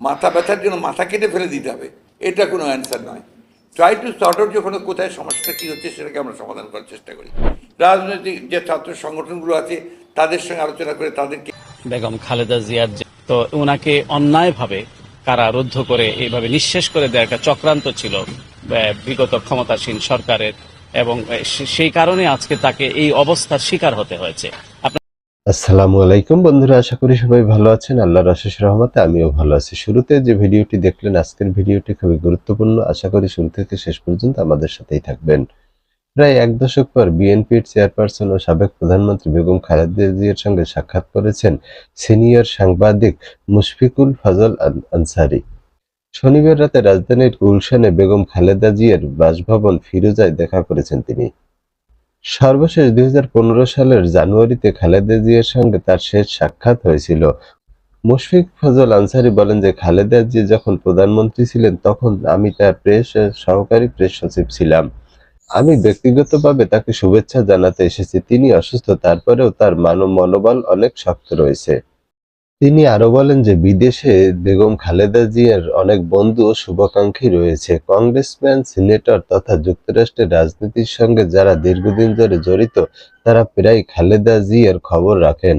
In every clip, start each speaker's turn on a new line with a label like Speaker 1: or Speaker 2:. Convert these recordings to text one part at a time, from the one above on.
Speaker 1: মাথা ব্যথার জন্য মাথা কেটে ফেলে দিতে হবে। এটা কোনো অ্যান্সার নয়। ট্রাই টু সর্ট আউট যখন কোথায় সমস্যাটা কী হচ্ছে, সেটাকে আমরা সমাধান করার চেষ্টা করি। রাজনৈতিক যে ছাত্র সংগঠনগুলো আছে, তাদের সঙ্গে আলোচনা করে তাদেরকে
Speaker 2: বেগম খালেদা জিয়ার তো ওনাকে অন্যায়ভাবে কারারুদ্ধ করে এইভাবে নিঃশেষ করে দেওয়ার একটা চক্রান্ত ছিল বিগত ক্ষমতাসীন সরকারের এবং সেই কারণে আজকে তাকে এই অবস্থার শিকার হতে হয়েছে।
Speaker 3: আসসালামু আলাইকুম বন্ধুরা, আশা করি সবাই ভালো আছেন। আল্লাহর অশেষ রহমতে আমিও ভালো আছি। শুরুতে যে ভিডিওটি দেখলেন, আজকের ভিডিওটি খুবই গুরুত্বপূর্ণ। আশা করি শুরু থেকে শেষ পর্যন্ত আমাদের সাথেই থাকবেন। প্রায় এক দশক পর বিএনপির চেয়ারপারসন ও সাবেক প্রধানমন্ত্রী বেগম খালেদা জিয়ার সঙ্গে সাক্ষাৎ করেছেন সিনিয়র সাংবাদিক মুশফিকুল ফজল আন- আনসারি। শনিবার রাতে রাজধানীর গুলশানে বেগম খালেদা জিয়ার বাসভবন ফিরোজায় দেখা করেছেন তিনি। সর্বশেষ দুই হাজার পনেরো সালের জানুয়ারিতে খালেদা জিয়ার সঙ্গে তার শেষ সাক্ষাৎ হয়েছিল। মুশফিক ফজল আনসারি বলেন যে, খালেদা জিয়া যখন প্রধানমন্ত্রী ছিলেন, তখন আমি তার প্রেস, সহকারী প্রেস সচিব ছিলাম। আমি ব্যক্তিগতভাবে তাকে শুভেচ্ছা জানাতে এসেছি। তিনি অসুস্থ, তারপরেও তার মানব মনোবল অনেক শক্ত রয়েছে। তিনি আরও বলেন যে, বিদেশে বেগম খালেদা জিয়ার অনেক বন্ধু ও শুভাকাঙ্ক্ষী রয়েছে। কংগ্রেসম্যান, সিনেটর তথা যুক্তরাষ্ট্রের রাজনীতির সঙ্গে যারা দীর্ঘদিন ধরে জড়িত, তারা প্রায় খালেদা জিয়ার খবর রাখেন।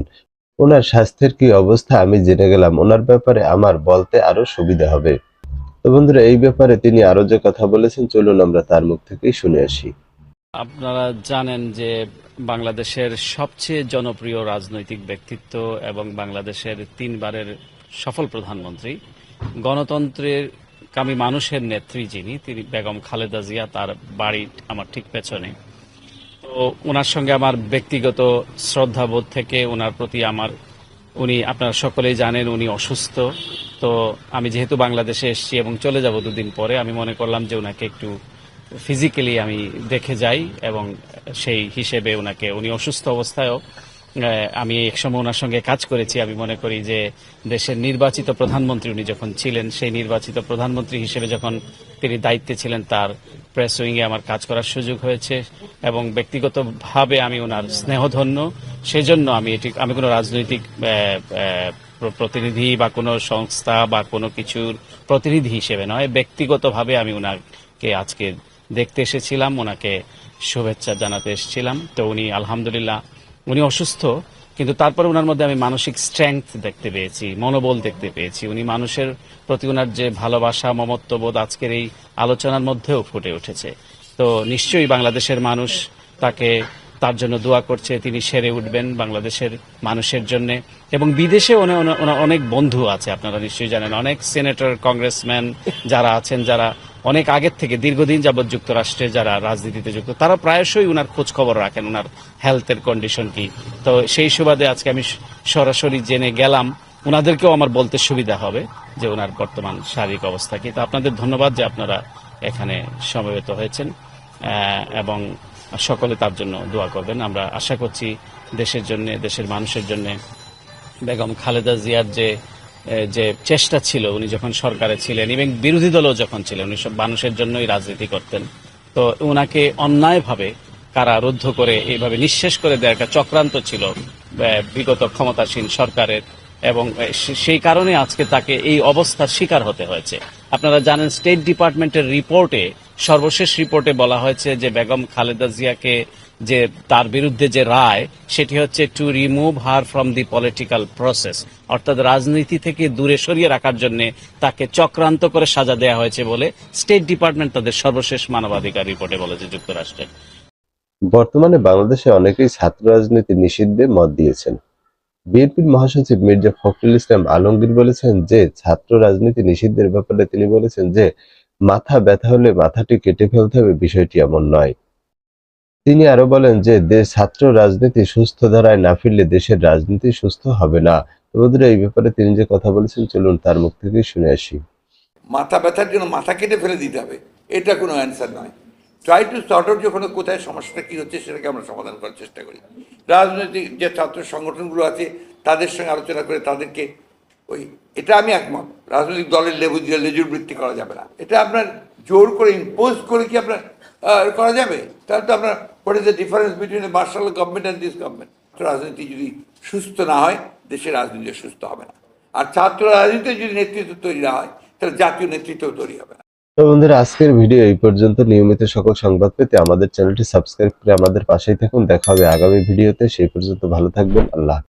Speaker 3: ওনার স্বাস্থ্যের কি অবস্থা? আমি জেনে গেলাম। ওনার ব্যাপারে আমার বলতে আরও সুবিধা হবে। তো বন্ধুরা, এই ব্যাপারে তিনি আরও যে কথা বলেছেন, চলুন আমরা তার মুখ থেকেই শুনে আসি।
Speaker 2: আপনারা জানেন যে বাংলাদেশের সবচেয়ে জনপ্রিয় রাজনৈতিক ব্যক্তিত্ব এবং বাংলাদেশের তিনবারের সফল প্রধানমন্ত্রী, গণতন্ত্রের কামী মানুষের নেত্রী যিনি, তিনি বেগম খালেদা জিয়া, তার বাড়ি আমার ঠিক পেছনে। তো ওনার সঙ্গে আমার ব্যক্তিগত শ্রদ্ধাবোধ থেকে ওনার প্রতি আমার, উনি আপনারা সকলেই জানেন উনি অসুস্থ। তো আমি যেহেতু বাংলাদেশে এসেছি এবং চলে যাব দুদিন পরে, আমি মনে করলাম যে ওনাকে একটু ফিজিক্যালি আমি দেখে যাই এবং সেই হিসেবে ওনাকে, উনি অসুস্থ অবস্থায়ও আমি একসময় ওনার সঙ্গে কাজ করেছি। আমি মনে করি যে দেশের নির্বাচিত প্রধানমন্ত্রী উনি যখন ছিলেন, সেই নির্বাচিত প্রধানমন্ত্রী হিসেবে যখন তিনি দায়িত্বে ছিলেন, তার প্রেস উইংয়ে আমার কাজ করার সুযোগ হয়েছে এবং ব্যক্তিগতভাবে আমি ওনার স্নেহধন্য। সেজন্য আমি এটি, আমি কোনো রাজনৈতিক প্রতিনিধি বা কোনো সংস্থা বা কোনো কিছুর প্রতিনিধি হিসেবে নয়, ব্যক্তিগতভাবে আমি ওনাকে আজকে দেখতে এসেছিলাম, ওনাকে শুভেচ্ছা জানাতে এসেছিলাম। তো উনি, আলহামদুলিল্লাহ, উনি অসুস্থ, কিন্তু তারপরে ওনার মধ্যে আমি মানসিক স্ট্রেংথ দেখতে পেয়েছি, মনোবল দেখতে পেয়েছি। উনি মানুষের প্রতি ওনার যে ভালোবাসা, মমত্ববোধ আজকের এই আলোচনার মধ্যেও ফুটে উঠেছে। তো নিশ্চয়ই বাংলাদেশের মানুষ তাকে, তার জন্য দোয়া করছে, তিনি সেরে উঠবেন বাংলাদেশের মানুষের জন্য। এবং বিদেশে অনেক বন্ধু আছে, আপনারা নিশ্চয়ই জানেন। অনেক সেনেটর কংগ্রেসম্যান যারা আছেন, যারা অনেক আগের থেকে দীর্ঘদিন যাবৎ যুক্তরাষ্ট্রে যারা রাজনীতিতে যুক্ত, তারা প্রায়শই উনার খোঁজ খবর রাখেন, উনার হেলথের কন্ডিশন কি। তো সেই সুবাদে আজকে আমি সরাসরি জেনে গেলাম ওনাদেরকেও আমার বলতে সুবিধা হবে যে ওনার বর্তমান শারীরিক অবস্থা কি। তো আপনাদের ধন্যবাদ যে আপনারা এখানে সমবেত হয়েছেন এবং সকলে তার জন্য দোয়া করবেন। আমরা আশা করছি দেশের জন্য, দেশের মানুষের জন্য বেগম খালেদা জিয়ার যে যে চেষ্টা ছিল, উনি যখন সরকারে ছিলেন এবং বিরোধী দলও যখন ছিলেন, উনি সব মানুষের জন্যই রাজনীতি করতেন। তো ওনাকে অন্যায়ভাবে কারারুদ্ধ করে এইভাবে নিঃশেষ করে দেওয়ার একটা চক্রান্ত ছিল বিগত ক্ষমতাসীন সরকারের। এবং সেই কারণে আজকে তাকে এই অবস্থার শিকার হতে হয়েছে। আপনারা জানেন স্টেট ডিপার্টমেন্টের রিপোর্টে, সর্বশেষ রিপোর্টে বলা হয়েছে যে বেগম খালেদা জিয়াকে যে, তার বিরুদ্ধে যে রায়, সেটি হচ্ছে to remove her from the political process অর্থাৎ রাজনীতি থেকে দূরে সরিয়ে রাখার জন্য তাকে চক্রান্ত করে সাজা দেওয়া হয়েছে বলে স্টেট ডিপার্টমেন্ট তাদের সর্বশেষ মানবাধিকার রিপোর্টে বলেছে যুক্তরাষ্ট্রের।
Speaker 3: বর্তমানে বাংলাদেশে অনেকেই ছাত্র রাজনীতি নিষিদ্ধে মত দিয়েছেন। বিএনপির মহাসচিব মির্জা ফখরুল ইসলাম আলমগীর বলেছেন যে, ছাত্র রাজনীতি নিষিদ্ধের ব্যাপারে তিনি বলেছেন যে, মাথা ব্যথা হলে মাথাটি কেটে ফেলতে হবে, বিষয়টি এমন নয়। তিনি আরও বলেন যে, দেশ ছাত্র রাজনীতি সুস্থ ধারায় না ফিরলে দেশের রাজনীতি সুস্থ হবে না। বন্ধুরা এই ব্যাপারে তিনি যে কথা বলেছেন, চলুন তার মুখ থেকেই শুনে আসি।
Speaker 1: মাথা ব্যথার জন্য মাথা কেটে ফেলে দিতে হবে। এটা কোনো অ্যান্সার নয়। ট্রাই টু সর্ট আউট যখন কোথায় সমস্যাটা কী হচ্ছে, সেটাকে আমরা সমাধান করার চেষ্টা করি। রাজনৈতিক যে ছাত্র সংগঠনগুলো আছে, তাদের সঙ্গে আলোচনা করে তাদেরকে ওই, এটা আমি একমত। রাজনৈতিক দলের লেবু দিয়ে লেজুর বৃত্তি করা যাবে না। এটা আপনার জোর করে ইম্পোজ করে কি আপনার করা যাবে? তাহলে তো আপনার what is the difference between a marshal government and this government রাজনীতি যদি সুস্থ না হয়, দেশের রাজনীতি সুস্থ হবে না। আর ছাত্র রাজনীতি যদি নেতৃত্ব তৈরি না হয়, তাহলে জাতীয় নেতৃত্ব তৈরি হবে না।
Speaker 3: তো বন্ধুরা, আজকের ভিডিও এই পর্যন্ত। নিয়মিত সকল সংবাদ পেতে আমাদের চ্যানেলটি সাবস্ক্রাইব করে আমাদের পাশেই থাকুন। দেখা হবে আগামী ভিডিওতে। সেই পর্যন্ত ভালো থাকবেন। আল্লাহ।